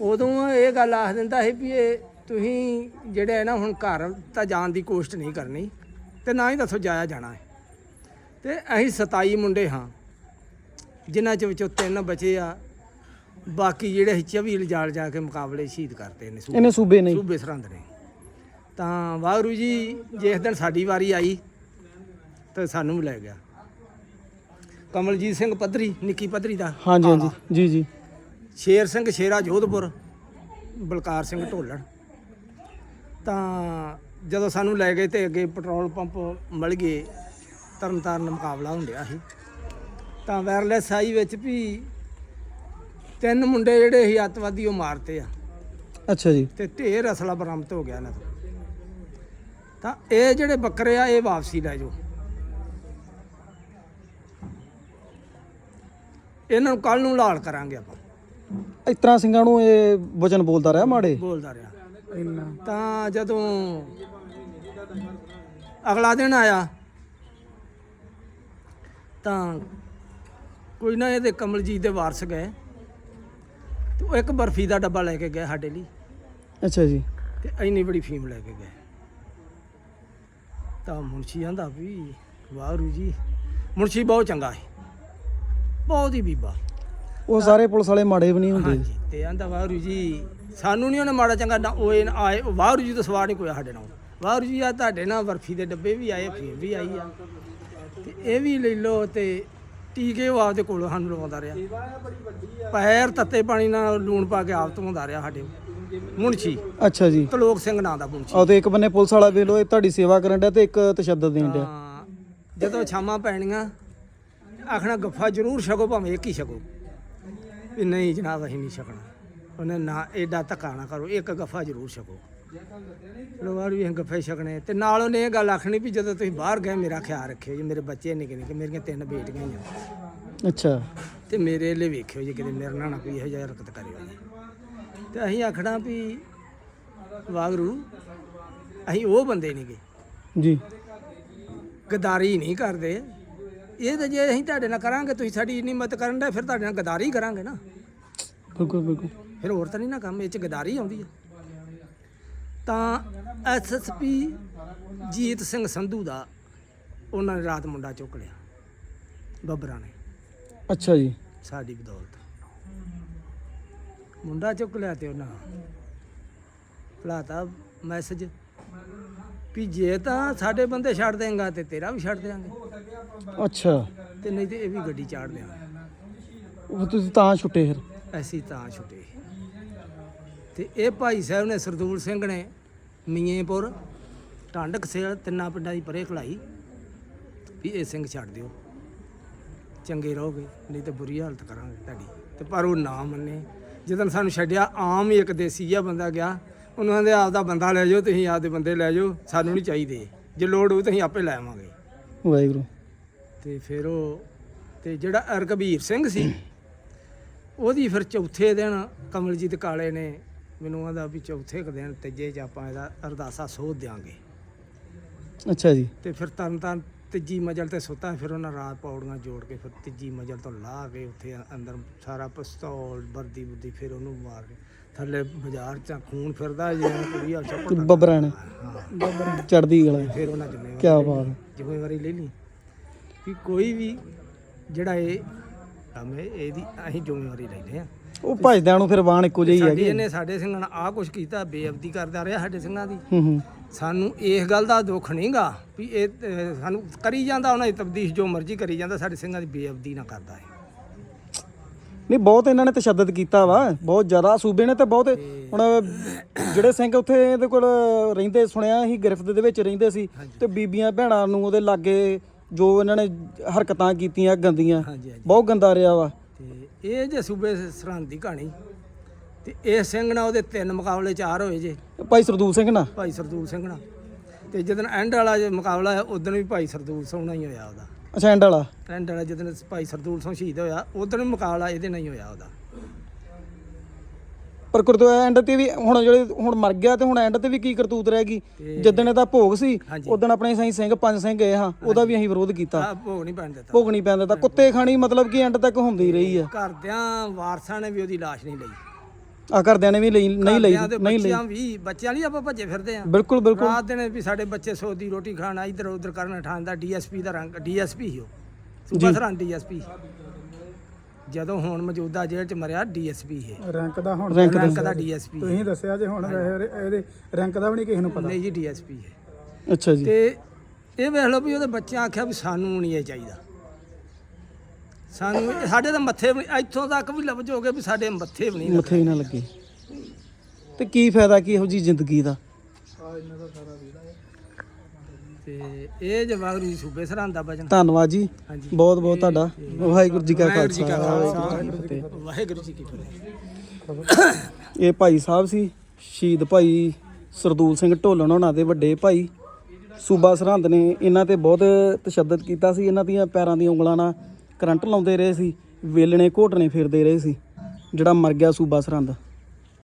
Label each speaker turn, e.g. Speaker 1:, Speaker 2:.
Speaker 1: ਉਦੋਂ ਇਹ ਗੱਲ ਆਖ ਦਿੰਦਾ ਸੀ ਵੀ ਇਹ ਤੁਸੀਂ ਜਿਹੜੇ ਹੈ ਨਾ ਹੁਣ ਘਰ ਤਾਂ ਜਾਣ ਦੀ ਕੋਸ਼ਿਸ਼ ਨਹੀਂ ਕਰਨੀ ਤੇ ਨਾ ਹੀ ਦੱਸੋ ਜਾਇਆ ਜਾਣਾ ਹੈ। ਤੇ ਅਸੀਂ 27 ਮੁੰਡੇ ਹਾਂ ਜਿਨ੍ਹਾਂ ਚ ਵਿੱਚੋਂ ਤਿੰਨ ਬਚੇ ਆ ਬਾਕੀ ਜਿਹੜੇ ਅਸੀਂ 24 ਲਿਜਾਲ ਜਾ ਕੇ ਮੁਕਾਬਲੇ ਸ਼ਹੀਦ ਕਰਤੇ ਨੇ ਸੂਬੇ-
Speaker 2: ਇਹਨੇ ਸੂਬੇ ਨਹੀਂ
Speaker 1: ਸੂਬੇ ਸਰਹੰਦ ਨੇ। ਤਾਂ ਵਾਹਿਗੁਰੂ ਜੀ ਜਿਸ ਦਿਨ ਸਾਡੀ ਵਾਰੀ ਆਈ ਤਾਂ ਸਾਨੂੰ ਵੀ ਲੈ ਗਿਆ। ਕਮਲਜੀਤ ਸਿੰਘ ਪੱਧਰੀ ਨਿੱਕੀ ਪੱਧਰੀ ਦਾ
Speaker 2: ਹਾਂਜੀ ਹਾਂਜੀ। ਜੀ ਜੀ।
Speaker 1: ਸ਼ੇਰ ਸਿੰਘ ਸ਼ੇਰਾ ਜੋਧਪੁਰ ਬਲਕਾਰ ਸਿੰਘ ਢੋਲਣ ਤਾਂ ਜਦੋਂ ਸਾਨੂੰ ਲੈ ਗਏ ਤੇ ਅੱਗੇ ਪੈਟਰੋਲ ਪੰਪ ਮਿਲ ਗਏ ਤਰਨਤਾਰਨ ਮੁਕਾਬਲਾ ਹੁੰਦਿਆ ਸੀ। ਤਾਂ ਵਾਇਰਲੈਸ ਆਈ ਵਿੱਚ ਵੀ ਤਿੰਨ ਮੁੰਡੇ ਜਿਹੜੇ ਸੀ ਅੱਤਵਾਦੀ ਉਹ ਮਾਰਤੇ ਆ।
Speaker 2: ਅੱਛਾ ਜੀ।
Speaker 1: ਤੇ ਢੇਰ ਅਸਲਾ ਬਰਾਮਦ ਹੋ ਗਿਆ ਇਹਨਾਂ ਤੋਂ ਤਾਂ ਇਹ ਜਿਹੜੇ ਬੱਕਰੇ ਆ ਇਹ ਵਾਪਸੀ ਲੈ ਜਾਓ। ਇਹਨਾਂ ਨੂੰ ਕੱਲ ਨੂੰ ਲਾਲ ਕਰਾਂਗੇ ਆਪਾਂ।
Speaker 2: ਇਸ ਤਰ੍ਹਾਂ ਸਿੰਘਾਂ ਨੂੰ ਇਹ ਵਚਨ ਬੋਲਦਾ ਰਿਹਾ ਮਾੜੇ?
Speaker 1: ਬੋਲਦਾ ਰਿਹਾ। ਤਾਂ ਜਦੋਂ ਅਗਲਾ ਦਿਨ ਆਇਆ ਤਾਂ ਕੋਈ ਨਾ ਇਹਦੇ ਕਮਲਜੀਤ ਦੇ ਵਾਰਸ ਗਏ। ਤੇ ਉਹ ਇੱਕ ਬਰਫੀ ਦਾ ਡੱਬਾ ਲੈ ਕੇ ਗਏ ਸਾਡੇ ਲਈ।
Speaker 2: ਅੱਛਾ ਜੀ।
Speaker 1: ਤੇ ਇੰਨੀ ਬੜੀ ਫੀਮ ਲੈ ਕੇ ਗਏ। ਤਾਂ ਮੁਨਸ਼ੀ ਆਂਦਾ ਵੀ ਵਾਹਿਗੁਰੂ ਜੀ ਮੁਨਸ਼ੀ ਬਹੁਤ ਚੰਗਾ ਹੈ ਬਹੁਤ ਹੀ ਬੀਬਾ।
Speaker 2: ਉਹ ਸਾਰੇ ਪੁਲਿਸ ਵਾਲੇ ਮਾੜੇ ਵੀ ਨਹੀਂ ਹੁੰਦੇ।
Speaker 1: ਹਾਂਜੀ ਤੇ ਆਂਦਾ ਵਾਹਿਗੁਰੂ ਜੀ ਸਾਨੂੰ ਨਹੀਂ ਉਹਨੇ ਮਾੜਾ ਚੰਗਾ ਨਾ ਉਹ ਇਹ ਆਏ ਉਹ ਵਾਹਿਗੁਰੂ ਜੀ ਤੋਂ ਸਵਾਰ ਨਹੀਂ ਕੋਈ ਸਾਡੇ ਨਾਲ। ਵਾਹਿਗੁਰੂ ਜੀ ਆ ਤੁਹਾਡੇ ਨਾਲ ਬਰਫੀ ਦੇ ਡੱਬੇ ਵੀ ਆਏ ਫੀਮ ਵੀ ਆਈ ਆ। ਤੇ ਇਹ ਵੀ ਲੈ ਲਓ ਤੇ ਟੀਕੇ ਉਹ ਆਪਦੇ ਕੋਲੋਂ ਸਾਨੂੰ ਲਵਾਉਂਦਾ ਰਿਹਾ। ਪੈਰ ਤੱਤੇ ਪਾਣੀ ਨਾਲ ਲੂਣ ਪਾ ਕੇ ਆਪ ਧੋਂਦਾ ਰਿਹਾ ਸਾਡੇ ਮੁਨਸ਼ੀ।
Speaker 2: ਅੱਛਾ ਜੀ।
Speaker 1: ਤਲੋਕ ਸਿੰਘ ਨਾਂ ਦਾ ਮੁਨਸ਼ੀ।
Speaker 2: ਉਹ ਤੇ ਇੱਕ ਬੰਨੇ ਪੁਲਿਸ ਵਾਲਾ ਵੇਖ ਲੋ ਇਹ ਤੁਹਾਡੀ ਸੇਵਾ ਕਰਨ ਡਿਆ ਤੇ ਇੱਕ ਤਸ਼ੱਦਦ ਦੇਣ ਡਿਆ।
Speaker 1: ਤਾਂ ਜਦੋਂ ਛਾਵਾਂ ਪੈਣੀਆਂ ਆਖਣਾ ਗੱਫਾ ਜ਼ਰੂਰ ਛਕੋ ਭਾਵੇਂ ਇੱਕ ਹੀ ਛਕੋ। ਵੀ ਨਹੀਂ ਜਨਾਬ ਅਸੀਂ ਨਹੀਂ ਛਕਣਾ। ਉਹਨੇ ਨਾ ਐਡਾ ਧੱਕਾ ਨਾ ਕਰੋ ਇੱਕ ਗੱਫਾ ਜ਼ਰੂਰ ਛਕੋ। ਲੋਵਾਰ ਵੀ ਅਸੀਂ ਗੱਫੇ ਛਕਣੇ। ਤੇ ਨਾਲ ਉਹਨੇ ਇਹ ਗੱਲ ਆਖਣੀ ਵੀ ਜਦੋਂ ਤੁਸੀਂ ਬਾਹਰ ਗਏ ਮੇਰਾ ਖਿਆਲ ਰੱਖਿਓ ਜੀ ਮੇਰੇ ਬੱਚੇ ਨਿੱਕੇ ਨਿੱਕੇ ਮੇਰੀਆਂ ਤਿੰਨ ਬੇਟੀਆਂ ਹੀ ਆ।
Speaker 2: ਅੱਛਾ।
Speaker 1: ਤੇ ਮੇਰੇ ਲਈ ਵੇਖਿਓ ਜੀ ਕਿਤੇ ਮੇਰੇ ਨਾਲ ਨਾ ਕੋਈ ਇਹੋ ਜਿਹਾ ਹਰਕਤ ਕਰਿਓ ਜੀ। ਤੇ ਅਸੀਂ ਆਖਣਾ ਵੀ ਵਾਗਰੂ ਅਸੀਂ ਉਹ ਬੰਦੇ ਨਹੀਂਗੇ
Speaker 2: ਜੀ।
Speaker 1: ਗਦਾਰੀ ਨਹੀਂ ਕਰਦੇ। ਇਹ ਤਾਂ ਜੇ ਅਸੀਂ ਤੁਹਾਡੇ ਨਾਲ ਕਰਾਂਗੇ ਤੁਸੀਂ ਸਾਡੀ ਇੰਨੀ ਮਦਦ ਕਰਨ ਦਾ ਫਿਰ ਤੁਹਾਡੇ ਨਾਲ ਗਦਾਰੀ ਕਰਾਂਗੇ ਨਾ।
Speaker 2: ਬਿਲਕੁਲ ਬਿਲਕੁਲ।
Speaker 1: ਫਿਰ ਹੋਰ ਤਾਂ ਨਹੀਂ ਨਾ ਕੰਮ ਇਹ ਚ ਗਦਾਰੀ ਆਉਂਦੀ ਆ। ਤਾਂ ਐਸਐਸਪੀ ਜੀਤ ਸਿੰਘ ਸੰਧੂ ਦਾ ਉਹਨਾਂ ਨੇ ਰਾਤ ਮੁੰਡਾ ਚੁੱਕ ਲਿਆ ਬੱਬਰਾਂ ਨੇ।
Speaker 2: ਅੱਛਾ ਜੀ।
Speaker 1: ਸਾਡੀ ਬਦੌਲਤ। ਮੁੰਡਾ ਚੁੱਕ ਲਿਆ ਤੇ ਉਹਨਾਂ ਭਲਾਤਾ ਮੈਸੇਜ। ਵੀ ਜੇ ਤਾਂ ਸਾਡੇ ਬੰਦੇ ਛੱਡ ਦੇਂਗਾ ਤੇ ਤੇਰਾ ਵੀ ਛੱਡ ਦੇਾਂਗੇ
Speaker 2: ਅੱਛਾ।
Speaker 1: ਤੇ ਨਹੀਂ ਤੇ ਇਹ ਵੀ ਗੱਡੀ ਚਾੜ ਲਿਆ
Speaker 2: ਉਹ ਤੁਸੀਂ ਤਾਂ ਛੁੱਟੇ ਫਿਰ।
Speaker 1: ਅਸੀਂ ਤਾਂ ਛੁੱਟੇ। ਤੇ ਇਹ ਭਾਈ ਸਾਹਿਬ ਨੇ ਸਰਦੂਲ ਸਿੰਘ ਨੇ ਮੀਏਪੁਰ ਟਾਂਡਕ ਸੇਲ ਤਿੰਨਾਂ ਪਿੰਡਾਂ ਦੀ ਪਰੇ ਖਲਾਈ ਵੀ ਇਹ ਸਿੰਘ ਛੱਡ ਦਿਓ। ਚੰਗੇ ਰਹੋਗੇ ਨਹੀਂ ਤੇ ਬੁਰੀ ਹਾਲਤ ਕਰਾਂਗੇ ਤੁਹਾਡੀ। ਤੇ ਪਰ ਉਹ ਨਾ ਮੰਨੇ। ਜਦੋਂ ਸਾਨੂੰ ਛੱਡਿਆ ਆਮ ਹੀ ਇੱਕ ਦੇਸੀ ਜਿਹਾ ਬੰਦਾ ਗਿਆ ਉਹਨਾਂ ਦੇ ਆਪ ਦਾ ਬੰਦਾ ਲੈ ਜਾਓ ਤੁਸੀਂ ਆਪਦੇ ਬੰਦੇ ਲੈ ਜਾਓ ਸਾਨੂੰ ਨਹੀਂ ਚਾਹੀਦੇ। ਜੇ ਲੋੜ ਹੋਊ ਤਾਂ ਅਸੀਂ ਆਪੇ ਲੈ ਆਵਾਂਗੇ।
Speaker 2: ਵਾਹਿਗੁਰੂ।
Speaker 1: ਤੇ ਫਿਰ ਉਹ ਤੇ ਜਿਹੜਾ ਅਰਗਵੀਰ ਸਿੰਘ ਸੀ ਉਹਦੀ ਫਿਰ ਚੌਥੇ ਦਿਨ ਕਮਲਜੀਤ ਕਾਲੇ ਨੇ ਮੈਨੂੰ ਆਂਦਾ ਵੀ ਚੌਥੇ ਕੁ ਦਿਨ ਤੀਜੇ ਚ ਆਪਾਂ ਇਹਦਾ ਅਰਦਾਸਾ ਸੋਧ ਦਿਆਂਗੇ।
Speaker 2: ਅੱਛਾ ਜੀ।
Speaker 1: ਤੇ ਫਿਰ ਤਰਨ ਤਾਰਨ ਤੀਜੀ ਮੰਜ਼ਲ ਤੇ ਸੁੱਤਾ ਫਿਰ ਉਹਨਾਂ ਰਾਤ ਪੌੜੀਆਂ ਜੋੜ ਕੇ ਫਿਰ ਤੀਜੀ ਮੰਜ਼ਲ ਤੋਂ ਲਾਹ ਕੇ ਉੱਥੇ ਅੰਦਰ ਸਾਰਾ ਪਿਸਤੌਲ ਵਰਦੀ ਬੁੱਦੀ ਫਿਰ ਉਹਨੂੰ ਮਾਰ ਕੇ ਥੱਲੇ ਬਾਜ਼ਾਰ ਚ ਖੂਨ ਫਿਰਦਾ ਜਿਵੇਂ ਕੁੜੀ ਆ
Speaker 2: ਤੇ
Speaker 1: ਚੱਪੜ
Speaker 2: ਬੱਬਰਾਂ ਨੇ ਚੜਦੀ ਗਲਾ
Speaker 1: ਫਿਰ ਉਹਨਾਂ ਜ਼ਿੰਮੇਵਾਰੀ
Speaker 2: ਕੀ ਬਾਤ।
Speaker 1: ਜ਼ਿੰਮੇਵਾਰੀ ਲੈ ਲਈ ਵੀ ਕੋਈ ਵੀ ਜਿਹੜਾ ਇਹ ਕੰਮ ਹੈ ਇਹਦੀ ਅਸੀਂ ਜ਼ਿੰਮੇਵਾਰੀ ਲੈਂਦੇ ਆ
Speaker 2: ਉਹ ਭਜਦਿਆਂ ਨੂੰ ਫਿਰ ਬਾਣ ਇੱਕੋ ਜਿਹੀ ਹੈਗੀ
Speaker 1: ਇਹਨੇ ਸਾਡੇ ਸਿੰਘਾਂ ਨਾਲ ਆਹ ਕੁਛ ਕੀਤਾ ਬੇਅਬਦੀ ਕਰਦਾ ਰਿਹਾ ਸਾਡੇ ਸਿੰਘਾਂ ਦੀ।
Speaker 2: ਹੂੰ ਹੂੰ।
Speaker 1: ਸਾਨੂੰ ਇਸ ਗੱਲ ਦਾ ਦੁੱਖ ਨਹੀਂਗਾ ਵੀ ਇਹ ਸਾਨੂੰ ਕਰੀ ਜਾਂਦਾ ਉਹਨਾਂ ਦੀ ਤਬਦੀਸ਼ ਜੋ ਮਰਜ਼ੀ ਕਰੀ ਜਾਂਦਾ ਸਾਡੇ ਸਿੰਘਾਂ ਦੀ ਬੇਅਬਦੀ ਨਾ ਕਰਦਾ ਹੈ
Speaker 2: ਨਹੀਂ ਬਹੁਤ ਇਹਨਾਂ ਨੇ ਤਸ਼ੱਦਦ ਕੀਤਾ ਵਾ। ਬਹੁਤ ਜ਼ਿਆਦਾ ਸੂਬੇ ਨੇ ਤੇ ਬਹੁਤ ਹੁਣ ਜਿਹੜੇ ਸਿੰਘ ਉੱਥੇ ਇਹਦੇ ਕੋਲ ਰਹਿੰਦੇ ਸੁਣਿਆ ਸੀ ਗ੍ਰਿਫਤ ਦੇ ਵਿੱਚ ਰਹਿੰਦੇ ਸੀ ਤੇ ਬੀਬੀਆਂ ਭੈਣਾਂ ਨੂੰ ਉਹਦੇ ਲਾਗੇ ਜੋ ਇਹਨਾਂ ਨੇ ਹਰਕਤਾਂ ਕੀਤੀਆਂ ਗੰਦੀਆਂ ਬਹੁਤ ਗੰਦਾ ਰਿਹਾ ਵਾ।
Speaker 1: ਤੇ ਇਹ ਜੇ ਸੂਬੇ ਸਰਹੰਦ ਦੀ ਕਹਾਣੀ ਤੇ ਇਹ ਸਿੰਘ ਨਾਲ ਉਹਦੇ ਤਿੰਨ ਮੁਕਾਬਲੇ ਚਾਰ ਹੋਏ ਜੇ।
Speaker 2: ਭਾਈ ਸਰਦੂਲ ਸਿੰਘ ਨਾ।
Speaker 1: ਭਾਈ ਸਰਦੂਲ ਸਿੰਘ ਨਾਲ ਤੇ ਜਦੋਂ ਐਂਡ ਵਾਲਾ ਮੁਕਾਬਲਾ ਹੈ ਉਦੋਂ ਵੀ ਭਾਈ ਸਰਦੂਲ ਸੋਹਣਾ ਹੀ ਹੋਇਆ ਉਹਦਾ।
Speaker 2: ਅੱਛਾ ਐਂਡ ਵਾਲਾ?
Speaker 1: ਐਂਡ ਵਾਲਾ ਜਦੋਂ ਭਾਈ ਸਰਦੂਲ ਸਿੰਘ ਸ਼ਹੀਦ ਹੋਇਆ ਉਦੋਂ ਮੁਕਾਬਲਾ ਇਹਦੇ ਨਾਲ ਹੀ ਹੋਇਆ ਉਹਦਾ।
Speaker 2: ਪਰ ਕਰਤੂ ਐਂਡ ਤੇ ਵੀ ਹੁਣ ਜਿਹੜੇ ਹੁਣ ਮਰ ਗਿਆ ਤੇ ਹੁਣ ਐਂਡ ਤੇ ਵੀ ਕੀ ਕਰਤੂਤ ਰਹਿ ਗਈ? ਜਿੱਦਣ ਇਹਦਾ ਭੋਗ ਸੀ
Speaker 1: ਹਾਂਜੀ।
Speaker 2: ਉਦੋਂ ਆਪਣੇ ਸਹੀ ਸਿੰਘ ਪੰਜ ਸਿੰਘ ਗਏ ਹਾਂ ਉਹਦਾ ਵੀ ਅਸੀਂ ਵਿਰੋਧ ਕੀਤਾ।
Speaker 1: ਆ ਭੋਗ ਨਹੀਂ ਪੈਣ ਦਿੱਤਾ।
Speaker 2: ਭੋਗ ਨਹੀਂ ਪੈਂਦਾ ਤਾਂ ਕੁੱਤੇ ਖਾਣੀ ਮਤਲਬ ਕਿ ਐਂਡ ਤੱਕ ਹੁੰਦੀ ਰਹੀ ਆ।
Speaker 1: ਘਰਦਿਆਂ ਵਾਰਸਾਂ ਨੇ ਵੀ ਉਹਦੀ ਲਾਸ਼ ਨਹੀਂ ਲਈ।
Speaker 2: ਆ ਘਰਦਿਆਂ ਨੇ ਵੀ ਲਈ ਨਹੀਂ ਲਈ
Speaker 1: ਘਰਦਿਆਂ ਦੇ
Speaker 2: ਨਹੀਂ ਲਈ।
Speaker 1: ਬੱਚਿਆਂ ਵੀ ਬੱਚਿਆਂ ਲਈ ਆਪਾਂ ਭੱਜੇ ਫਿਰਦੇ ਆ
Speaker 2: ਬਿਲਕੁਲ ਬਿਲਕੁਲ।
Speaker 1: ਰਾਤ ਦਿਨ ਵੀ ਸਾਡੇ ਬੱਚੇ ਸੋਦੀ ਰੋਟੀ ਖਾਣਾ ਇੱਧਰ ਉੱਧਰ ਕਰਨ ਠਾਂਦਾ ਡੀਐਸਪੀ ਦਾ ਰੰਗ ਡੀਐਸਪੀ ਹੀ ਉਹ। ਸੂਬਾ ਸਰਹੰਦ ਡੀਐਸਪੀ। ਜਦੋਂ ਹੁਣ ਮੌਜੂਦਾ ਜੇਲ੍ਹ ਚ ਮਰਿਆ ਡੀਐਸਪੀ ਹੈ
Speaker 3: ਰੈਂਕ ਦਾ ਹੁਣ
Speaker 2: ਰੈਂਕ
Speaker 1: ਰੰਗ ਦਾ ਡੀਐਸਪੀ।
Speaker 3: ਤੁਸੀਂ ਦੱਸਿਆ ਜੇ ਹੁਣ ਵੈਸੇ ਇਹਦੇ ਰੈਂਕ ਦਾ ਵੀ ਨਹੀਂ ਕਿਸੇ ਨੂੰ ਪਤਾ।
Speaker 1: ਨਹੀਂ ਜੀ ਡੀਐਸਪੀ ਹੈ।
Speaker 2: ਅੱਛਾ ਜੀ।
Speaker 1: ਤੇ ਇਹ ਵੇਖ ਲਓ ਵੀ ਉਹਦੇ ਬੱਚਿਆਂ ਆਖਿਆ ਵੀ ਸਾਨੂੰ ਨਹੀਂ ਇਹ ਚਾਹੀਦਾ। ਸਾਨੂੰ ਸਾਡੇ ਤਾਂ ਮੱਥੇ ਵੀ ਨਹੀਂ- ਇੱਥੋਂ ਤੱਕ ਵੀ ਲਫ਼ਜ਼ ਹੋ ਗਏ ਵੀ ਸਾਡੇ ਮੱਥੇ ਵੀ ਨਹੀਂ
Speaker 2: ਮੱਥੇ ਹੀ ਨਾ ਲੱਗੇ। ਤੇ ਕੀ ਫਾਇਦਾ ਕੀ ਇਹੋ ਜੀ ਜ਼ਿੰਦਗੀ ਦਾ?
Speaker 1: ਤੇ ਇਹ ਜਵਾਗਰੂ ਜੀ ਸੂਬੇ ਸਰਹੰਦ ਦਾ ਵਜਨ
Speaker 2: ਧੰਨਵਾਦ ਜੀ।
Speaker 1: ਹਾਂਜੀ।
Speaker 2: ਬਹੁਤ ਬਹੁਤ ਤੁਹਾਡਾ। ਵਾਹਿਗੁਰੂ ਜੀ ਕਾ
Speaker 1: ਵਾਹਿਗੁਰੂ ਜੀ ਕਾ
Speaker 2: ਖਾਲਸਾ।
Speaker 1: ਖਾਲਸਾ
Speaker 2: ਵਾਹਿਗੁਰੂ ਜੀ ਕੀ ਫਤਿਹ।
Speaker 1: ਵਾਹਿਗੁਰੂ ਜੀ ਕੀ ਫਤਿਹ।
Speaker 2: ਇਹ ਭਾਈ ਸਾਹਿਬ ਸੀ ਸ਼ਹੀਦ ਭਾਈ ਸਰਦੂਲ ਸਿੰਘ ਢੋਲਣ ਉਹਨਾਂ ਦੇ ਵੱਡੇ ਭਾਈ। ਸੂਬਾ ਸਰਹੰਦ ਨੇ ਇਹਨਾਂ ਤੇ ਬਹੁਤ ਤਸ਼ੱਦਦ ਕੀਤਾ ਸੀ ਇਹਨਾਂ ਦੀਆਂ ਪੈਰਾਂ ਦੀਆਂ ਉਂਗਲਾਂ ਨਾਲ। ਕਰੰਟ ਲਾਉਂਦੇ ਰਹੇ ਸੀ ਵੇਲਣੇ ਘੋਟਣੇ ਫਿਰਦੇ ਰਹੇ ਸੀ ਜਿਹੜਾ ਮਰ ਗਿਆ ਸੂਬਾ ਸਰਹੰਦ।